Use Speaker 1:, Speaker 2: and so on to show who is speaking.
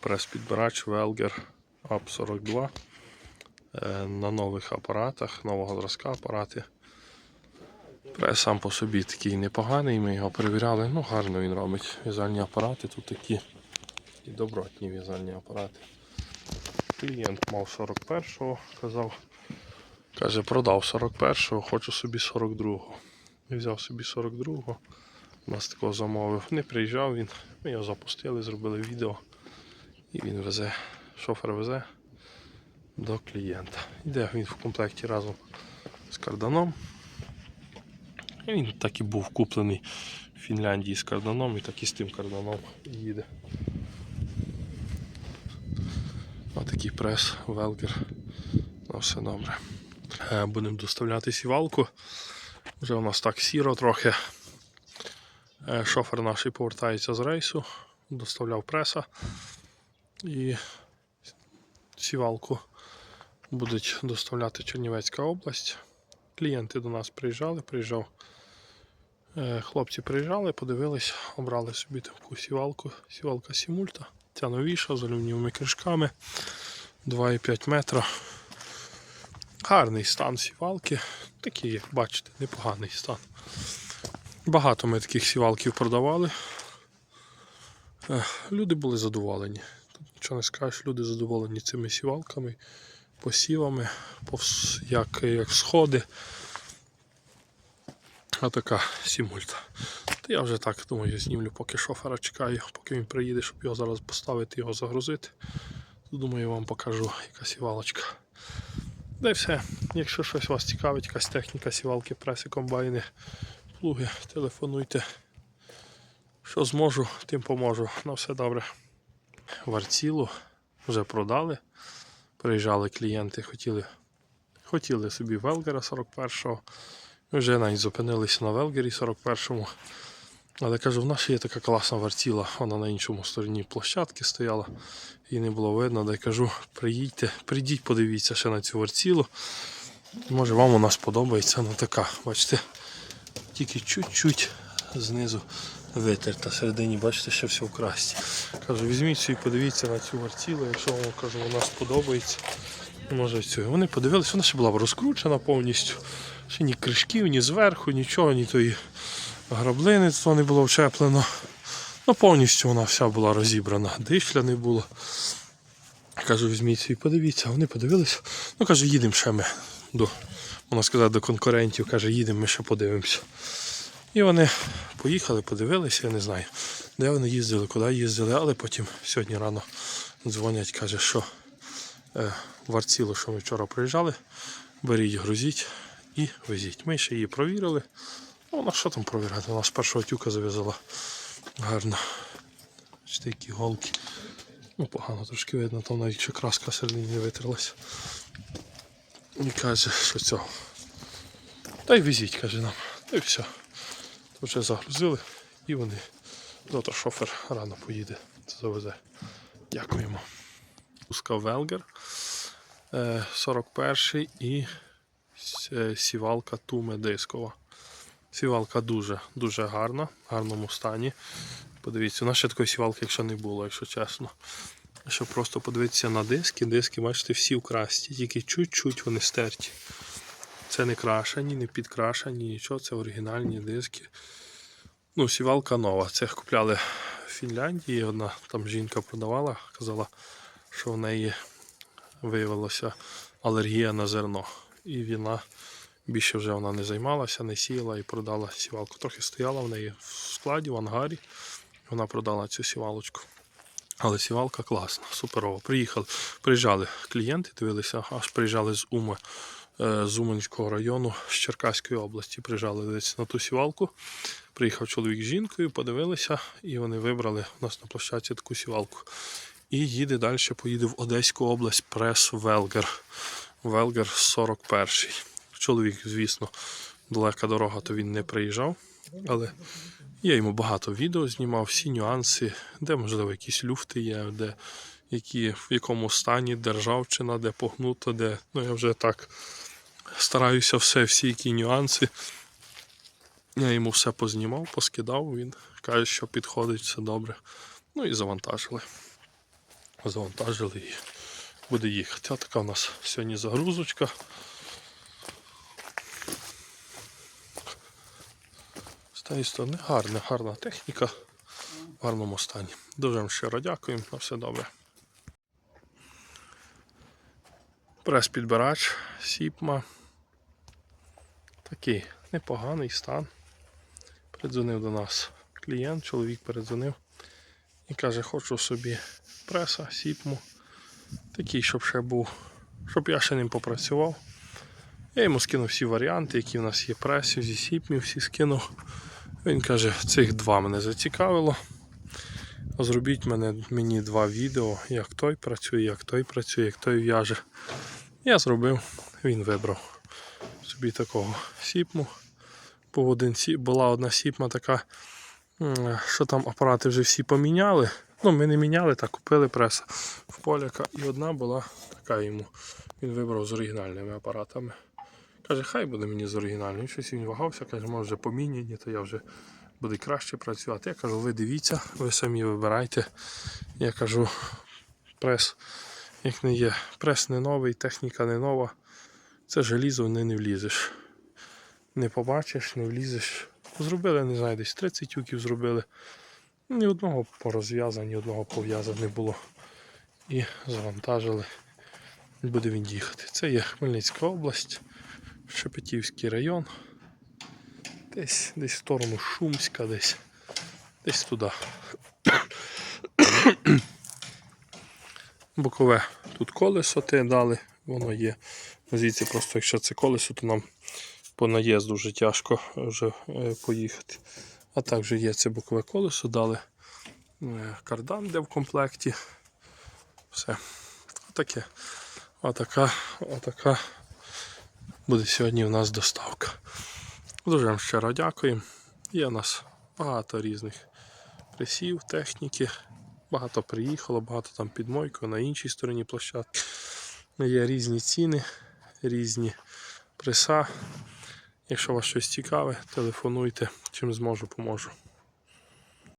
Speaker 1: Прес-підбирач Велгер АП 42 Е, на нових апаратах, нового зразка апарати. Прес сам по собі такий непоганий, ми його перевіряли, ну гарно він робить. В'язальні апарати тут такі і добротні в'язальні апарати. Клієнт мав 41-го, казав, каже, продав 41-го, хочу собі 42-го. І взяв собі 42-го. У нас такого замовив. Не приїжджав він, ми його запустили, зробили відео. І він везе, шофер везе до клієнта. Йде він в комплекті разом з карданом. І він так і був куплений в Фінляндії з карданом, і так і з тим карданом їде. Отакий прес, велгер. Ну, все добре. Е, Будемо доставляти сівалку. Вже у нас так сіро трохи. Е, Шофер наш повертається з рейсу, доставляв преса і сівалку будуть доставляти Чернівецька область. Клієнти до нас приїжджали, приїжджав. е, Хлопці приїжджали, подивились, обрали собі таку сівалку. Сівалка Сімульта. Ця новіша з алюмінієвими кришками 2,5 метра. Гарний стан сівалки. Такий, як бачите, непоганий стан. Багато ми таких сівалків продавали. Е, Люди були задоволені. Нічого не скажеш, люди задоволені цими сівалками, посівами, повс- як, як сходи. А така сімульта. Та я вже так думаю, знімлю, поки шофера чекаю, поки він приїде, щоб його зараз поставити, його загрузити. То, думаю, вам покажу, яка сівалочка. Да і все. Якщо щось вас цікавить, якась техніка, сівалки, преси, комбайни, плуги, телефонуйте. Що зможу, тим поможу. На все добре. Варцілу вже продали. Приїжджали клієнти, хотіли, хотіли собі Велгера 41-го. Вже навіть зупинилися на Велгері 41-му. Але кажу, в нас є така класна варціла, вона на іншому стороні площадки стояла, її не було видно. Й кажу, приїдьте, прийдіть, подивіться ще на цю варцілу. Може вам вона сподобається. Ну така, бачите, тільки чуть-чуть знизу витерта. Середині, бачите, ще все в красті. Кажу, візьміть собі, подивіться на цю варцілу, якщо вам кажу, вона сподобається. Може цю. Вони подивилися, вона ще була розкручена повністю. Ще ні кришків, ні зверху, нічого, ні тої граблини то не було вчеплено. Ну, повністю вона вся була розібрана. Дишля не було. Кажу, візьміть собі, подивіться. Вони подивилися. Ну, каже, їдемо ще ми до, можна сказати, до конкурентів. Каже, їдемо, ми ще подивимося. І вони поїхали, подивилися, я не знаю, де вони їздили, куди їздили, але потім сьогодні рано дзвонять, каже, що е, в Арцілу, що ми вчора приїжджали, беріть, грузіть і везіть. Ми ще її провірили. Ну, вона що там провіряти? Вона з першого тюка зав'язала гарно. Бачите, які голки. Ну, погано трошки видно, там навіть ще краска всередині не витерлась. І каже, що цього. Та й везіть, каже нам. Та й все. Вже загрузили і вони. Завтра шофер рано поїде, завезе. Дякуємо. Пуска Велгер е, 41 і сівалка Туме дискова. Сівалка дуже дуже гарна, в гарному стані. Подивіться, у нас ще такої сівалки, якщо не було, якщо чесно. Щоб просто подивитися на диски, диски, бачите, всі вкрасті, тільки чуть-чуть вони стерті. Це не крашені, не підкрашені, нічого, це оригінальні диски. Ну, сівалка нова. Це купляли в Фінляндії. Одна там жінка продавала, казала, що в неї виявилася алергія на зерно. І вона більше вже вона не займалася, не сіяла і продала сівалку. Трохи стояла в неї в складі, в ангарі. Вона продала цю сівалочку. Але сівалка класна, суперова. Приїхали, приїжджали клієнти, дивилися, аж приїжджали з Уми, е, з Уманського району, з Черкаської області. Приїжджали десь на ту сівалку. Приїхав чоловік з жінкою, подивилися, і вони вибрали у нас на площадці таку сівалку. І їде далі, поїде в Одеську область прес Велгер. Велгер 41. Чоловік, звісно, далека дорога, то він не приїжджав. Але я йому багато відео знімав, всі нюанси, де, можливо, якісь люфти є, де які, в якому стані державчина, де погнуто, де. Ну, я вже так стараюся все, всі які нюанси. Я йому все познімав, поскидав, він каже, що підходить, все добре. Ну і завантажили. завантажили і буде їхати. А така у нас сьогодні загрузочка. З тієї сторони гарна, гарна техніка в гарному стані. Дуже вам щиро дякуємо, на все добре. Прес-підбирач, Сіпма. Такий непоганий стан. Передзвонив до нас клієнт, чоловік передзвонив і каже, хочу собі преса, сіпму. Такий, щоб ще був, щоб я ще ним попрацював. Я йому скинув всі варіанти, які в нас є пресів, зі сіпмів, всі скинув. Він каже, цих два мене зацікавило. Зробіть мене, мені два відео, як той працює, як той працює, як той в'яже. Я зробив, він вибрав собі такого сіпму. Був один була одна сіпма така, що там апарати вже всі поміняли. Ну, ми не міняли, так купили преса в поляка. І одна була така йому. Він вибрав з оригінальними апаратами. Каже, хай буде мені з оригінальним. Щось він вагався, каже, може вже поміняні, то я вже буде краще працювати. Я кажу, ви дивіться, ви самі вибирайте. Я кажу, прес, як не є, прес не новий, техніка не нова. Це желізо не, не влізеш. Не побачиш, не влізеш. Зробили, не знаю, десь 30 тюків зробили. Ні одного порозв'яза, ні одного пов'яза не було. І завантажили. Буде він їхати. Це є Хмельницька область, Шепетівський район. Десь, десь в сторону Шумська, десь. Десь туди. Бокове тут колесо те дали, воно є. Звідси просто, якщо це колесо, то нам по наїзду вже тяжко вже е, поїхати. А також є це бокове колесо, дали е, кардан, де в комплекті. Все. Отаке. Отака, отака буде сьогодні у нас доставка. Дуже вам щиро дякуємо. Є у нас багато різних пресів, техніки. Багато приїхало, багато там під мойкою на іншій стороні площадки. Є різні ціни, різні преса. Якщо вас щось цікаве, телефонуйте, чим зможу, поможу.